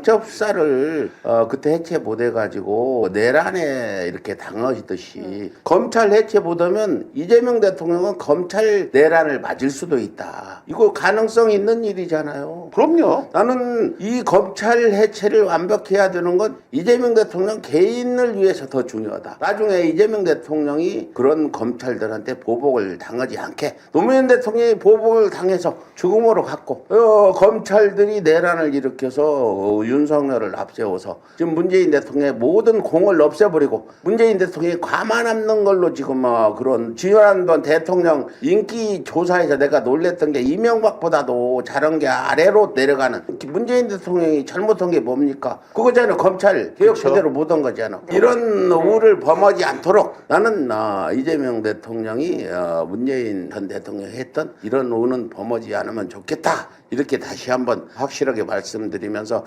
방첩사를 어, 그때 해체 못해가지고 내란에 이렇게 당하듯이 검찰 해체 못하면 이재명 대통령은 검찰 내란을 맞을 수도 있다. 이거 가능성 있는 일이잖아요. 그럼요. 나는 이 검찰 해체를 완벽해야 되는 건 이재명 대통령 개인을 위해서 더 중요하다. 나중에 이재명 대통령이 그런 검찰들한테 보복을 당하지 않게 노무현 대통령이 보복을 당해서 죽음으로 갔고 어, 검찰들이 내란을 일으켜서 어, 윤석열을 앞세워서 지금 문재인 대통령의 모든 공을 없애버리고 문재인 대통령이 가만 없는 걸로 지금 어, 그런 지난번 대통령 인기 조사에서 내가 놀랬던 게 이명박보다도 잘한 게 아래로 내려가는 문재인 대통령이 잘못한 게 뭡니까? 그거잖아요. 검찰 개혁. 제대로 못한 거잖아. 이런 우를 범하지 않도록 나는 어, 이재명 대통령이 어, 문재인 전 대통령이 했던 이런 우는 범하지 않으면 좋겠다. 이렇게 다시 한번 확실하게 말씀드리면서